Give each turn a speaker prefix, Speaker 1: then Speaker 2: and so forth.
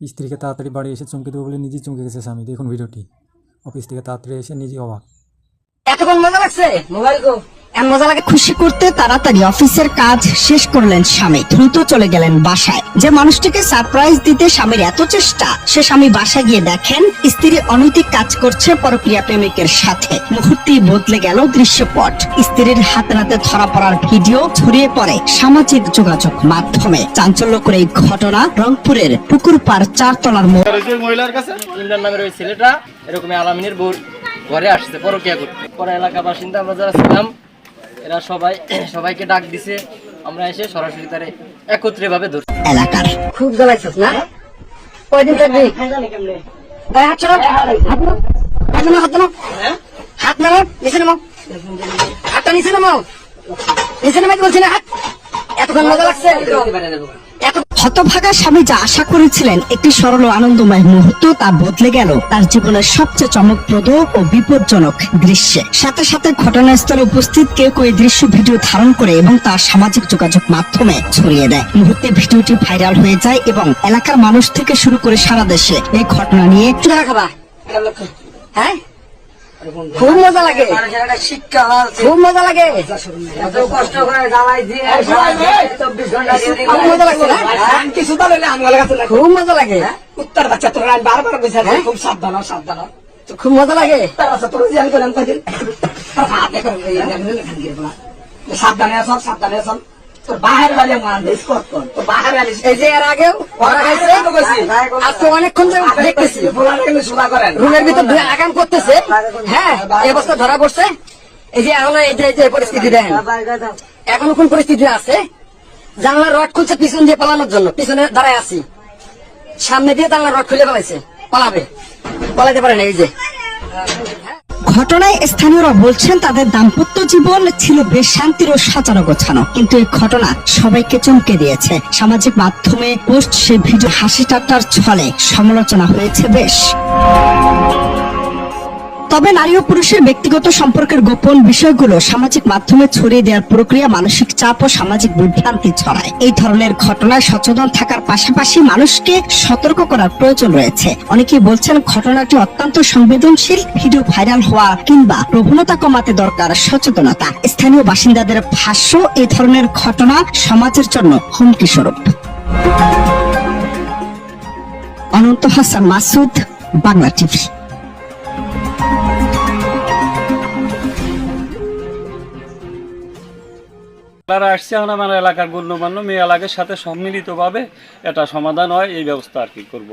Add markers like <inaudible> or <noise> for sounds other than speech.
Speaker 1: স্ত্রীকে তাড়াতাড়ি বাড়ি এসে চমকে দেবো বলে নিজেই চমকে গেছে স্বামী। দেখুন ভিডিওটি। অফিস থেকে তাড়াতাড়ি এসে নিজেই অবাক।
Speaker 2: এতক্ষণ মজা লাগছে মোবাইল কো এমন মজা লাগে
Speaker 3: খুশি করতে তাড়াতাড়ি অফিসের কাজ শেষ করলেন স্বামী। দ্রুত চলে গেলেন বাসায়। যে মানুষটিকে সারপ্রাইজ দিতে স্বামীর এত চেষ্টা সে স্বামী বাসায় গিয়ে দেখেন স্ত্রী অনৈতিক কাজ করছে পরক্রিয়া প্রেমিকের সাথে। মুহূর্তেই বদলে গেল দৃশ্যপট। স্ত্রীর হাতে নাতে ধরা পড়ার ভিডিও ছড়িয়ে পড়ে সামাজিক যোগাযোগ মাধ্যমে। চাঞ্চল্যকর এই ঘটনা রংপুরের পুকুর পার চারতলার
Speaker 4: মহিলার কাছে? নামের ওই ছেলেটা এরকমই আলামিনের বোর ঘরে আসছে পরকিয়া করতে। পরে এলাকা বাসিন্দা আমরা যারা ছিলাম এরা সবাই <clears throat> সবাইকে ডাক দিছে। আমরা এসে সরাসরি তারে একত্রে ভাবে ধরছি।
Speaker 3: এলাকার।
Speaker 2: খুব জ্বালাইছিস না? কয়দিন থাকবি? হাত নাও। নিচে নামাও। হাতটা নিচে নামাও। নিচে নামাই বলছি না হাত। এতক্ষণ মজা লাগছে।
Speaker 3: হতভাগা স্বামী যা আশা করেছিলেন একটি সরল আনন্দময় মুহূর্ত তা বদলে গেল তার জীবনের সবচেয়ে চমকপ্রদ ও বিপজ্জনক দৃশ্যে। সাথে সাথে ঘটনাস্থলে উপস্থিত কেউ কেউ দৃশ্য ভিডিও ধারণ করে এবং তা সামাজিক যোগাযোগ মাধ্যমে ছড়িয়ে দেয়। মুহূর্তে ভিডিওটি ভাইরাল হয়ে যায় এবং এলাকার মানুষ থেকে শুরু করে সারা দেশে এই ঘটনা নিয়ে
Speaker 2: হ্যাঁ? খুব মজা লাগে। খুব মজা লাগে। কষ্ট করে জ্বালাই দিয়ে খুব মজা লাগছে না?
Speaker 5: কিছু তো আমার কাছে লাগে
Speaker 2: খুব মজা লাগে।
Speaker 5: উত্তর বাচ্চা তোর বারবার বুঝা
Speaker 2: হ্যাঁ?
Speaker 5: খুব সাবধান সাবধান।
Speaker 2: খুব মজা লাগে।
Speaker 5: তোর করেন। সাবধানে আছো সাবধানে বাহির তোর
Speaker 2: এই যে এর আগেও ওরা খাইছে আজকে অনেকক্ষণ ধরে দেখতেছি।
Speaker 5: বলা কিন্তু শোনা করেন।
Speaker 2: রুমের ভিতর ধরে আগাম করতেছে। হ্যাঁ এই ধরা পড়ছে। এই যে এখন এই যে পরিস্থিতি দেখেন। এখন কোন পরিস্থিতি আছে? জানলার রড খুলছে পিছন দিয়ে পালানোর জন্য। পিছনে দাঁড়ায় আছি। সামনে দিয়ে জানলার রড খুলে পালাইছে পালাবে। পালাতে পারে না এই যে।
Speaker 3: ঘটনায় স্থানীয়রা বলছেন, তাদের দাম্পত্য জীবন ছিল বেশ শান্তির ও সাচারো গোছানো। কিন্তু এই ঘটনা সবাইকে চমকে দিয়েছে। সামাজিক মাধ্যমে পোস্ট সে ভিডিও হাসি টাটার ছলে সমালোচনা হয়েছে বেশ। তবে নারী ও পুরুষের ব্যক্তিগত সম্পর্কের গোপন বিষয়গুলো সামাজিক মাধ্যমে ছড়িয়ে দেওয়ার প্রক্রিয়া মানসিক চাপ ও সামাজিক বিভ্রান্তি ছড়ায়। এই ধরনের ঘটনায় সচেতন থাকার পাশাপাশি মানুষকে সতর্ক করার প্রয়োজন রয়েছে। অনেকেই বলছেন ঘটনাটি অত্যন্ত সংবেদনশীল, ভিডিও ভাইরাল হওয়া কিংবা প্রবণতা কমাতে দরকার সচেতনতা। স্থানীয় বাসিন্দাদের ভাষ্য, এই ধরনের ঘটনা সমাজের জন্য হুমকি স্বরূপ। অনন্ত হাসান মাসুদ, বাংলা টিভি।
Speaker 6: তারা আসছে এখন আমার এলাকার গণ্যমান্য মেয়ে এলাকার সাথে সম্মিলিতভাবে এটা সমাধান হয়, এই ব্যবস্থা আর কি করব।